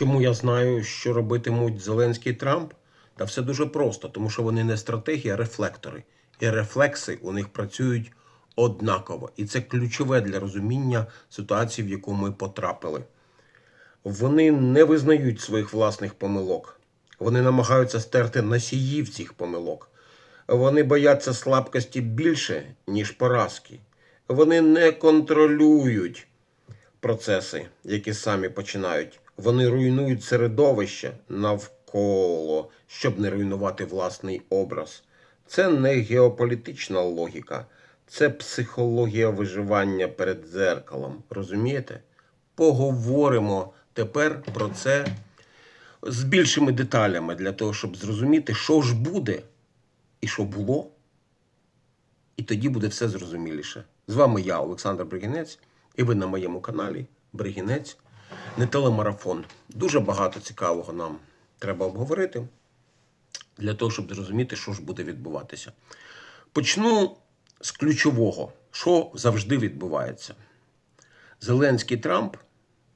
Чому я знаю, що робитимуть Зеленський і Трамп? Та все дуже просто, тому що вони не стратегії, а рефлектори. І рефлекси у них працюють однаково. І це ключове для розуміння ситуації, в яку ми потрапили. Вони не визнають своїх власних помилок. Вони намагаються стерти носіїв цих помилок. Вони бояться слабкості більше, ніж поразки. Вони не контролюють процеси, які самі починають. Вони руйнують середовище навколо, щоб не руйнувати власний образ. Це не геополітична логіка, це психологія виживання перед дзеркалом. Розумієте? Поговоримо тепер про це з більшими деталями для того, щоб зрозуміти, що ж буде і що було. І тоді буде все зрозуміліше. З вами я, Олександр Бригінець, і ви на моєму каналі Бригінець, не телемарафон. Дуже багато цікавого нам треба обговорити для того, щоб зрозуміти, що ж буде відбуватися. Почну з ключового, що завжди відбувається. Зеленський Трамп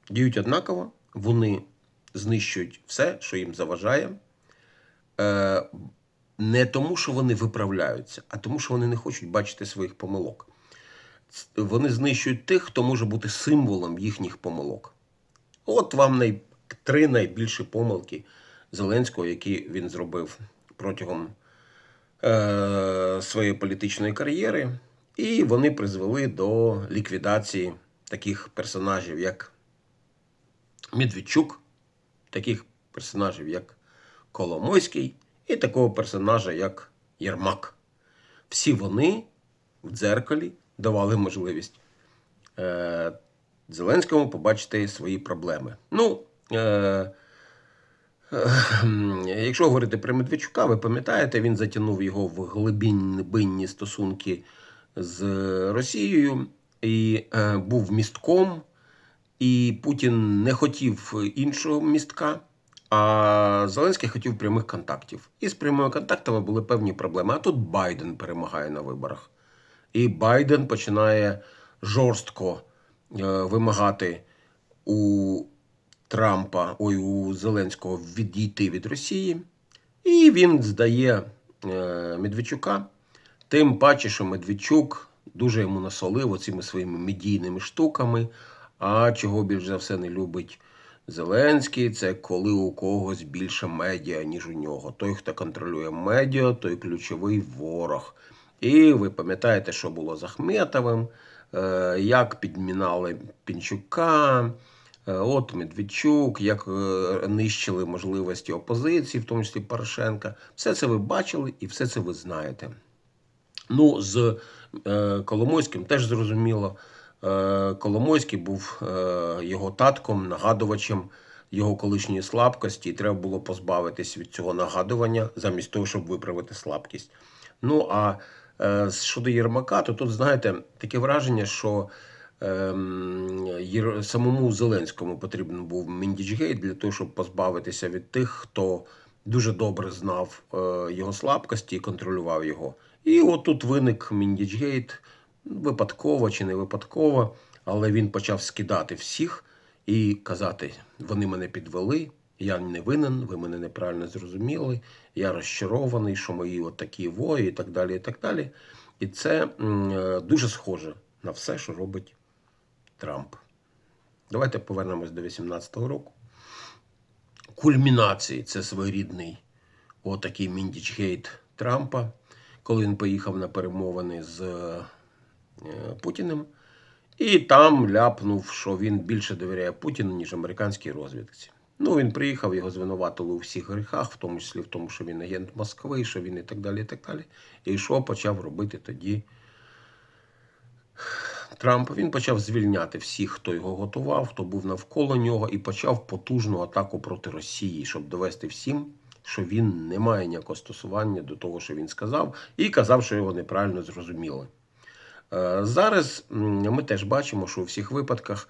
діють однаково, вони знищують все, що їм заважає. Е, не тому, що вони виправляються, а тому, що вони не хочуть бачити своїх помилок. Вони знищують тих, хто може бути символом їхніх помилок. От вам най... три найбільші помилки Зеленського, які він зробив протягом е... своєї політичної кар'єри, і вони призвели до ліквідації таких персонажів, як Медведчук, таких персонажів, як Коломойський, і такого персонажа, як Єрмак. Всі вони в дзеркалі давали можливість е, Зеленському побачити свої проблеми. Ну, е, е, якщо говорити про Медведчука, ви пам'ятаєте, він затягнув його в глибинні стосунки з Росією і е, був містком, і Путін не хотів іншого містка. А Зеленський хотів прямих контактів. І з прямими контактами були певні проблеми. А тут Байден перемагає на виборах. І Байден починає жорстко вимагати у Трампа, ой, у Зеленського відійти від Росії. І він здає е, Медведчука. Тим паче, що Медведчук дуже йому насолив оцими своїми медійними штуками. А чого більш за все не любить Зеленський, це коли у когось більше медіа, ніж у нього. Той, хто контролює медіа, той ключовий ворог. І ви пам'ятаєте, що було з Ахметовим, е, як підмінали Пінчука, е, от Медведчук, як е, нищили можливості опозиції, в тому числі Порошенка. Все це ви бачили і все це ви знаєте. Ну, з е, Коломойським теж зрозуміло. Е, Коломойський був е, його татком, нагадувачем його колишньої слабкості, і треба було позбавитись від цього нагадування замість того, щоб виправити слабкість. Ну а е, щодо Єрмака, то тут, знаєте, таке враження, що ем, самому Зеленському потрібен був Міндічгейт для того, щоб позбавитися від тих, хто дуже добре знав е, його слабкості і контролював його. І от тут виник Міндічгейт випадково чи не випадково, але він почав скидати всіх і казати: вони мене підвели, я не винен, ви мене неправильно зрозуміли, я розчарований, що мої от вої, і так далі. І так далі. І це е, дуже схоже на все, що робить Трамп. Давайте повернемось до 18-го року. Кульмінації це своєрідний отакий міндічгейт Трампа, коли він поїхав на перемовини з е, Путіним. І там ляпнув, що він більше довіряє Путіну, ніж американській розвідці. Ну, він приїхав, його звинуватили у всіх гріхах, в тому числі в тому, що він агент Москви, що він і так далі. І так далі. І що почав робити тоді Трамп? Він почав звільняти всіх, хто його готував, хто був навколо нього, і почав потужну атаку проти Росії, щоб довести всім, що він не має ніякого стосування до того, що він сказав, і казав, що його неправильно зрозуміли. Е, Зараз ми теж бачимо, що у всіх випадках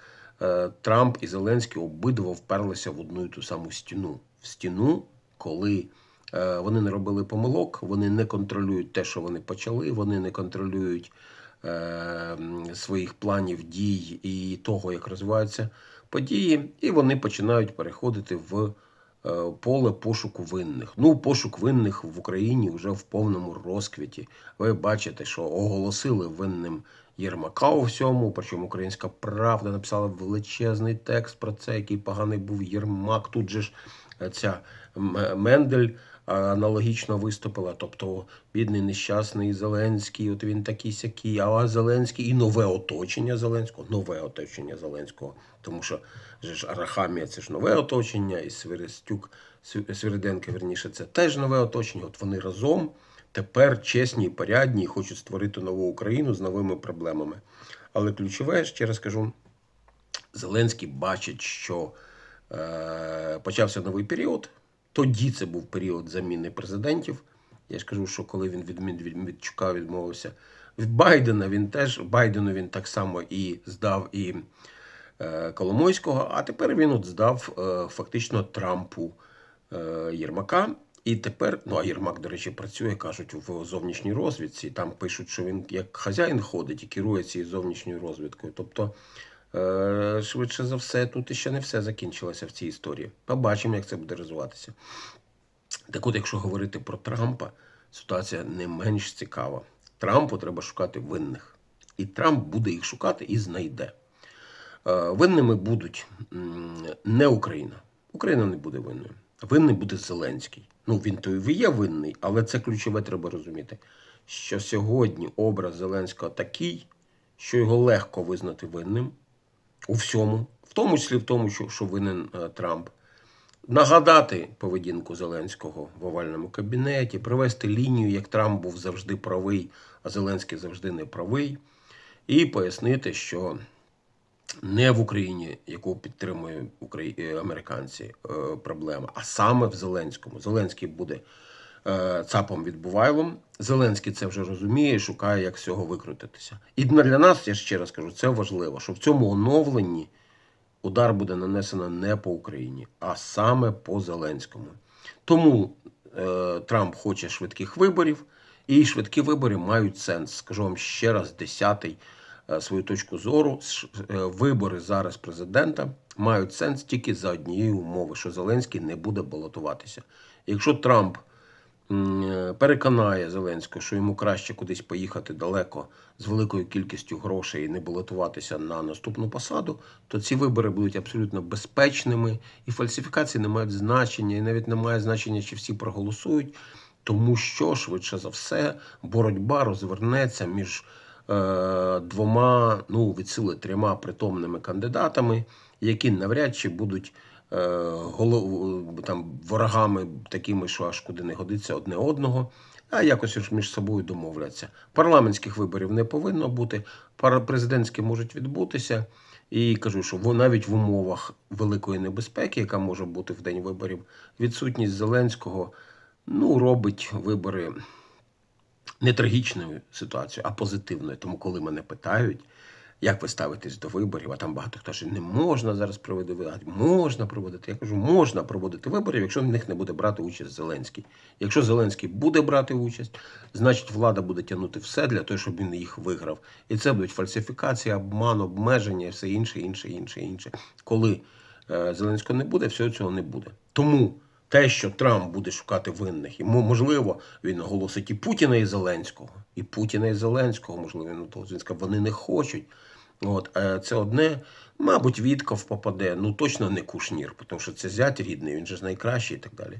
Трамп і Зеленський обидва вперлися в одну і ту саму стіну. В стіну, коли е, вони не робили помилок, вони не контролюють те, що вони почали, вони не контролюють е, своїх планів, дій і того, як розвиваються події, і вони починають переходити в е, поле пошуку винних. Ну, пошук винних в Україні вже в повному розквіті. Ви бачите, що оголосили винним Єрмака у всьому. Причому українська правда написала величезний текст про це, який поганий був Єрмак. Тут же ж е, ця Мендель е, аналогічно виступила. Тобто, бідний нещасний Зеленський, от він такий сякий, а Зеленський і нове оточення Зеленського, нове оточення Зеленського. Тому що ж Арахамія це ж нове оточення, і Свиристюк, Сві- Свириденко, верніше, це теж нове оточення. От вони разом тепер чесні і порядні хочуть створити нову Україну з новими проблемами. Але ключове, ще раз кажу, Зеленський бачить, що е, почався новий період. Тоді це був період заміни президентів. Я ж кажу, що коли він від Мед- від Медведчука відмовився від Байдена, він теж Байдену він так само і здав і е, Коломойського, а тепер він от здав е, фактично Трампу е, Єрмака. І тепер, ну а Єрмак, до речі, працює, кажуть, в зовнішній розвідці. Там пишуть, що він як хазяїн ходить і керує цією зовнішньою розвідкою. Тобто, е, швидше за все, тут іще не все закінчилося в цій історії. Побачимо, як це буде розвиватися. Так от, якщо говорити про Трампа, ситуація не менш цікава. Трампу треба шукати винних. І Трамп буде їх шукати і знайде. Е, Винними будуть не Україна. Україна не буде винною. Винний буде Зеленський. Ну, він то і є винний, але це ключове треба розуміти. Що сьогодні образ Зеленського такий, що його легко визнати винним у всьому, в тому числі в тому, що, що винен е, Трамп. Нагадати поведінку Зеленського в овальному кабінеті, привести лінію, як Трамп був завжди правий, а Зеленський завжди не правий, і пояснити, що не в Україні, яку підтримують е, американці, е, проблема, а саме в Зеленському. Зеленський буде е, цапом відбувайлом. Зеленський це вже розуміє, і шукає, як з цього викрутитися. І для нас, я ще раз кажу, це важливо, що в цьому оновленні удар буде нанесено не по Україні, а саме по Зеленському. Тому е, Трамп хоче швидких виборів, і швидкі вибори мають сенс. Скажу вам ще раз, десятий свою точку зору. Е, Вибори зараз президента мають сенс тільки за однієї умови, що Зеленський не буде балотуватися. Якщо Трамп е, переконає Зеленського, що йому краще кудись поїхати далеко з великою кількістю грошей і не балотуватися на наступну посаду, то ці вибори будуть абсолютно безпечними, і фальсифікації не мають значення, і навіть не має значення, чи всі проголосують, тому що швидше за все боротьба розвернеться між е, двома, ну від сили трьома притомними кандидатами, які навряд чи будуть е, голов, там, ворогами такими, що аж куди не годиться одне одного, а якось між собою домовляться. Парламентських виборів не повинно бути, президентські можуть відбутися. І кажу, що навіть в умовах великої небезпеки, яка може бути в день виборів, відсутність Зеленського ну, робить вибори не трагічною ситуацією, а позитивною. Тому, коли мене питають, як ви ставитесь до виборів, а там багато хто каже, не можна зараз проводити вибори. Можна проводити. Я кажу, можна проводити вибори, якщо в них не буде брати участь Зеленський. Якщо Зеленський буде брати участь, значить влада буде тягнути все для того, щоб він їх виграв. І це будуть фальсифікації, обман, обмеження, все інше, інше, інше, інше. Коли е, Зеленського не буде, всього цього не буде. Тому те, що Трамп буде шукати винних, і можливо, він оголосить і Путіна, і Зеленського, і Путіна, і Зеленського, можливо, він оголосить, вони не хочуть. От е, це одне, мабуть, Вітков попаде. Ну точно не Кушнір, тому що це зять рідний, він же ж найкращий і так далі.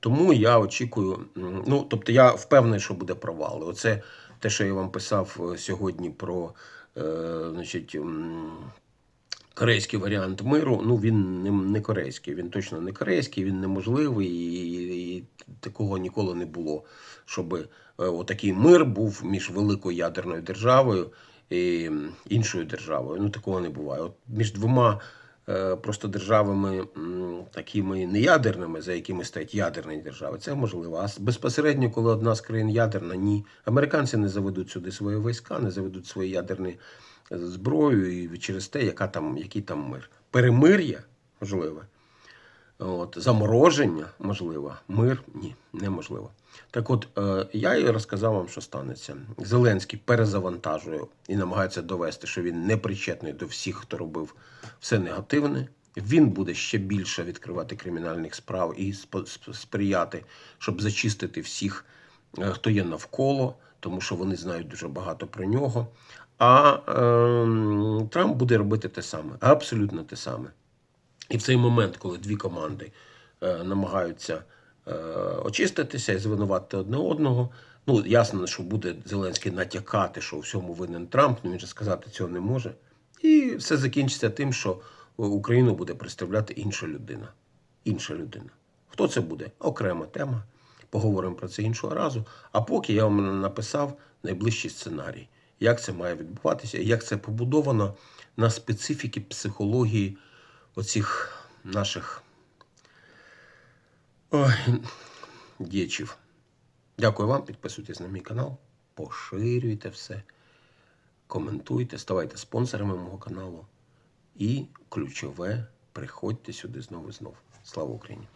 Тому я очікую, ну тобто я впевнений, що буде провал. Оце те, що я вам писав е, сьогодні про е, значить, корейський варіант миру. Ну він не, не корейський, він точно не корейський, він неможливий, і, і такого ніколи не було, щоб е, отакий мир був між великою ядерною державою і іншою державою. Ну такого не буває. От між двома просто державами такими неядерними, за якими стоять ядерні держави, це можливо. А безпосередньо, коли одна з країн ядерна, ні. Американці не заведуть сюди свої війська, не заведуть свої ядерні е, зброю і через те, яка там, який там мир. Перемир'я можливе. От, замороження можливо, мир ні, неможливо. Так от, е, я і розказав вам, що станеться. Зеленський перезавантажує і намагається довести, що він не причетний до всіх, хто робив все негативне. Він буде ще більше відкривати кримінальних справ і сприяти, щоб зачистити всіх, е, хто є навколо, тому що вони знають дуже багато про нього. А ем, Трамп буде робити те саме, абсолютно те саме. І в цей момент, коли дві команди е, намагаються е, очиститися і звинуватити одне одного, ну ясно, що буде Зеленський натякати, що у всьому винен Трамп, ну він же сказати цього не може. І все закінчиться тим, що Україну буде представляти інша людина. Інша людина. Хто це буде? Окрема тема. Поговоримо про це іншого разу. А поки я вам написав найближчий сценарій, як це має відбуватися, як це побудовано на специфіки психології оцих наших ой, діячів. Дякую вам, підписуйтесь на мій канал, поширюйте все, коментуйте, ставайте спонсорами мого каналу. І ключове, приходьте сюди знову і знову. Слава Україні!